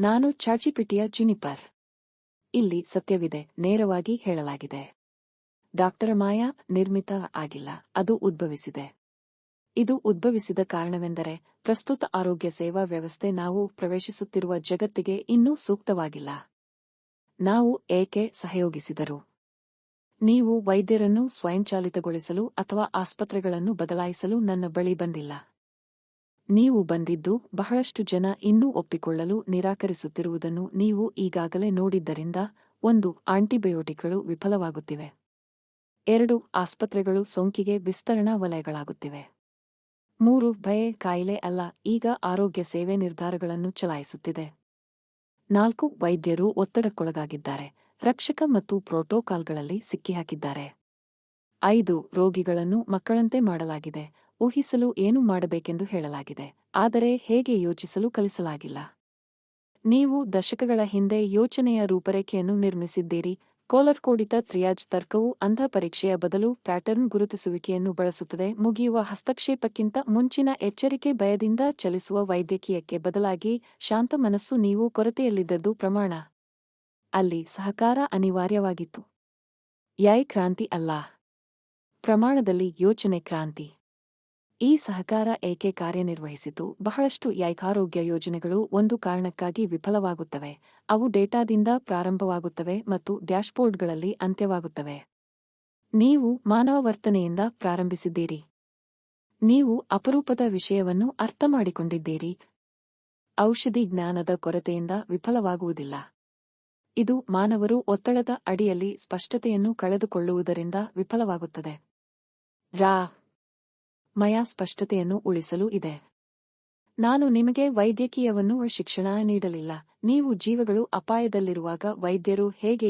ನಾನು ಚಾಚಿಪಿಟಿಯ ಜುನಿಪರ್. ಇಲ್ಲಿ ಸತ್ಯವಿದೆ, ನೇರವಾಗಿ ಹೇಳಲಾಗಿದೆ. ಡಾಕ್ಟರ್ ಮಾಯಾ ನಿರ್ಮಿತ ಆಗಿಲ್ಲ, ಅದು ಉದ್ಭವಿಸಿದೆ. ಇದು ಉದ್ಭವಿಸಿದ ಕಾರಣವೆಂದರೆ, ಪ್ರಸ್ತುತ ಆರೋಗ್ಯ ಸೇವಾ ವ್ಯವಸ್ಥೆ ನಾವು ಪ್ರವೇಶಿಸುತ್ತಿರುವ ಜಗತ್ತಿಗೆ ಇನ್ನೂ ಸೂಕ್ತವಾಗಿಲ್ಲ. ನಾವು ಏಕೆ ಸಹಯೋಗಿಸಿದರು? ನೀವು ವೈದ್ಯರನ್ನು ಸ್ವಯಂಚಾಲಿತಗೊಳಿಸಲು ಅಥವಾ ಆಸ್ಪತ್ರೆಗಳನ್ನು ಬದಲಾಯಿಸಲು ನನ್ನ ಬಳಿ ಬಂದಿಲ್ಲ. ನೀವು ಬಂದಿದ್ದು ಬಹಳಷ್ಟು ಜನ ಇನ್ನೂ ಒಪ್ಪಿಕೊಳ್ಳಲು ನಿರಾಕರಿಸುತ್ತಿರುವುದನ್ನು ನೀವು ಈಗಾಗಲೇ ನೋಡಿದ್ದರಿಂದ ಒಂದು ಆಂಟಿಬಯೋಟಿಕ್ಗಳು ವಿಫಲವಾಗುತ್ತಿವೆ. ಎರಡು ಆಸ್ಪತ್ರೆಗಳು ಸೋಂಕಿಗೆ ವಿಸ್ತರಣಾ ವಲಯಗಳಾಗುತ್ತಿವೆ. ಮೂರು ಭಯ ಕಾಯಿಲೆ ಅಲ್ಲ, ಈಗ ಆರೋಗ್ಯ ಸೇವೆ ನಿರ್ಧಾರಗಳನ್ನು ಚಲಾಯಿಸುತ್ತಿದೆ. ನಾಲ್ಕು ವೈದ್ಯರು ಒತ್ತಡಕ್ಕೊಳಗಾಗಿದ್ದಾರೆ. ರಕ್ಷಕ ಮತ್ತು ಪ್ರೋಟೋಕಾಲ್ಗಳಲ್ಲಿ ಸಿಕ್ಕಿಹಾಕಿದ್ದಾರೆ. ಐದು ರೋಗಿಗಳನ್ನು ಮಕ್ಕಳಂತೆ ಮಾಡಲಾಗಿದೆ. ಊಹಿಸಲು ಏನು ಮಾಡಬೇಕೆಂದು ಹೇಳಲಾಗಿದೆ. ಆದರೆ ಹೇಗೆ ಯೋಚಿಸಲು ಕಲಿಸಲಾಗಿಲ್ಲ. ನೀವು ದಶಕಗಳ ಹಿಂದೆ ಯೋಚನೆಯ ರೂಪರೇಖೆಯನ್ನು ನಿರ್ಮಿಸಿದ್ದೀರಿ. ಕೋಲರ್ಕೋಡಿತ ತ್ರಿಯಾಜ್ ತರ್ಕವು ಅಂಧ ಪರೀಕ್ಷೆಯ ಬದಲು ಪ್ಯಾಟರ್ನ್ ಗುರುತಿಸುವಿಕೆಯನ್ನು ಬಳಸುತ್ತದೆ. ಮುಗಿಯುವ ಹಸ್ತಕ್ಷೇಪಕ್ಕಿಂತ ಮುಂಚಿನ ಎಚ್ಚರಿಕೆ ಭಯದಿಂದ ಚಲಿಸುವ ವೈದ್ಯಕೀಯಕ್ಕೆ ಬದಲಾಗಿ ಶಾಂತ ಮನಸ್ಸು ನೀವು ಕೊರತೆಯಲ್ಲಿದ್ದದ್ದು ಪ್ರಮಾಣ. ಅಲ್ಲಿ ಸಹಕಾರ ಅನಿವಾರ್ಯವಾಗಿತ್ತು. ಯಾಯ್ ಕ್ರಾಂತಿ ಅಲ್ಲ. ಪ್ರಮಾಣದಲ್ಲಿ ಯೋಚನೆ ಕ್ರಾಂತಿ. ಈ ಸಹಕಾರ ಏಕೆ ಕಾರ್ಯನಿರ್ವಹಿಸಿತು? ಬಹಳಷ್ಟು ಯಾಯ್ಕಾರೋಗ್ಯ ಯೋಜನೆಗಳು ಒಂದು ಕಾರಣಕ್ಕಾಗಿ ವಿಫಲವಾಗುತ್ತವೆ. ಅವು ಡೇಟಾದಿಂದ ಪ್ರಾರಂಭವಾಗುತ್ತವೆ ಮತ್ತು ಡ್ಯಾಶ್ಬೋರ್ಡ್ಗಳಲ್ಲಿ ಅಂತ್ಯವಾಗುತ್ತವೆ. ನೀವು ಮಾನವ ವರ್ತನೆಯಿಂದ ಪ್ರಾರಂಭಿಸಿದ್ದೀರಿ. ನೀವು ಅಪರೂಪದ ವಿಷಯವನ್ನು ಅರ್ಥ ಮಾಡಿಕೊಂಡಿದ್ದೀರಿ. ಔಷಧಿ ಜ್ಞಾನದ ಕೊರತೆಯಿಂದ ವಿಫಲವಾಗುವುದಿಲ್ಲ. ಇದು ಮಾನವರು ಒತ್ತಡದ ಅಡಿಯಲ್ಲಿ ಸ್ಪಷ್ಟತೆಯನ್ನು ಕಳೆದುಕೊಳ್ಳುವುದರಿಂದ ವಿಫಲವಾಗುತ್ತದೆ. ರಾ. ಮಯ ಸ್ಪಷ್ಟತೆಯನ್ನು ಉಳಿಸಲು ಇದೆ. ನಾನು ನಿಮಗೆ ವೈದ್ಯಕೀಯವನ್ನು ಶಿಕ್ಷಣ ನೀಡಲಿಲ್ಲ. ನೀವು ಜೀವಗಳು ಅಪಾಯದಲ್ಲಿರುವಾಗ ವೈದ್ಯರು ಹೇಗೆ